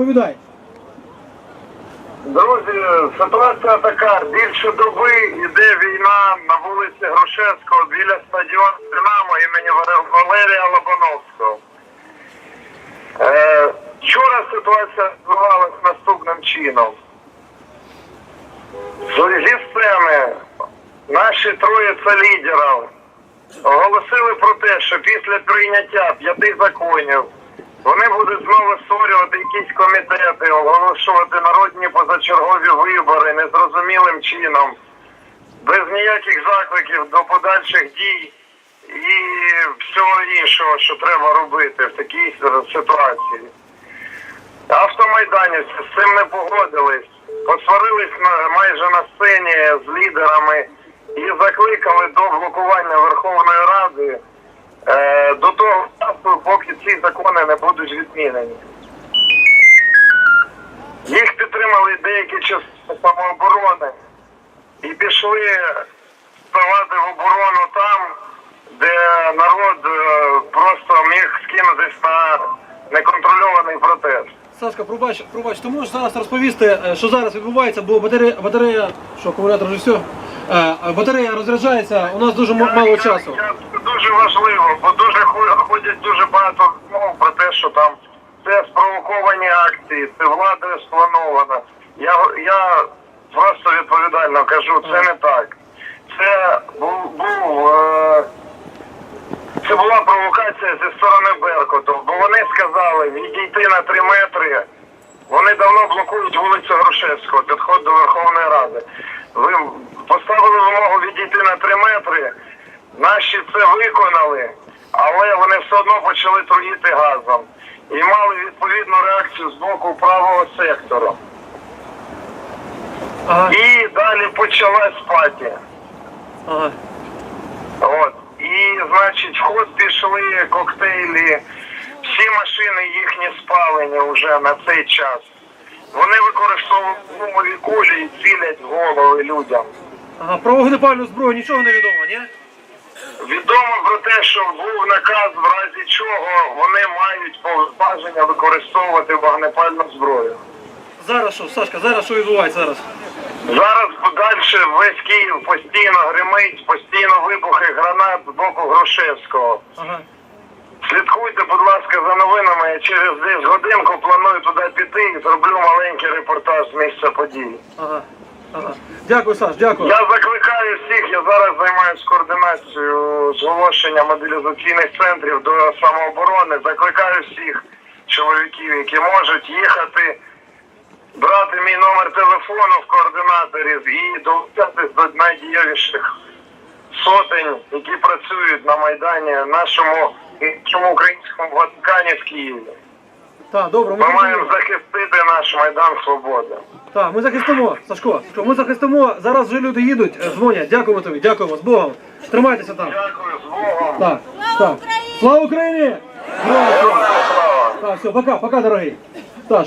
Розповідай. Друзі, ситуація така. Більше доби йде війна на вулиці Грушевського біля стадіону Динамо імені Валерія Лобановського. Е, вчора ситуація відбувалася наступним чином. Зі сцени наші троїця лідерів оголосили про те, що після прийняття п'яти законів вони будуть знову створювати якісь комітети, оголошувати народні позачергові вибори незрозумілим чином, без ніяких закликів до подальших дій і всього іншого, що треба робити в такій ситуації. Автомайданівці з цим не погодились, посварились на, майже на сцені з лідерами і закликали до блокування Верховної Ради е, до того часу, поки ці закони не будуть відмінені. Їх підтримали деякі частини самооборони і пішли вставати в оборону там, де народ е, просто міг скинутись на неконтрольований протест. Сашка, пробач, пробач, ти можеш зараз розповісти, е, що зараз відбувається, бо батарея, батарея, що акумулятор вже все, батарея розряджається, у нас дуже мало часу. Це дуже важливо, бо дуже хо- ходять дуже багато розмов про те, що там це акції, це владою сплановано. Я, я просто відповідально кажу, це не так. Це був, був е, це була провокація зі сторони Беркуту, бо вони сказали відійти на три метри. Вони давно блокують вулицю Грушевського, підход до Верховної Ради. Ви поставили вимогу відійти на три метри. Наші це виконали, але вони все одно почали труїти газом і мали відповідну реакцію з боку правого сектору. Ага, І далі почалась паті. ага. От. І, значить, в ход пішли коктейлі, всі машини їхні спалені вже на цей час. Вони використовують гумові кулі і цілять голови людям. Ага, про вогнепальну зброю нічого не відомо, ні? Відомо про те, що був наказ, в разі чого вони мають повноваження використовувати вогнепальну зброю. Зараз що, Сашка, зараз що відбувається зараз? Зараз подальше весь Київ постійно гримить, постійно вибухи гранат з боку Грушевського. Ага. Слідкуйте, будь ласка, за новинами. Я через десь годинку планую туди піти і зроблю маленький репортаж з місця події. Ага. Ага. Дякую, Саш, дякую. Я закликаю всіх, я зараз займаюся координацією зголошення мобілізаційних центрів до самооборони. Закликаю всіх чоловіків, які можуть їхати, брати мій номер телефону в координаторів і долучатись до найдієвіших сотень, які працюють на Майдані, нашому, нашому українському Ватикані в Києві. Так, добре, ми Ми маємо захистити наш Майдан Свободи. Так, ми захистимо, Сашко, Сашко, ми захистимо. Зараз вже люди їдуть, е, дзвонять. Дякуємо тобі, дякуємо, з Богом. Тримайтеся там. Дякую, з Богом. Так, так. Слава Україні! Героям слава! Слава! Так, все, пока, пока, дорогий.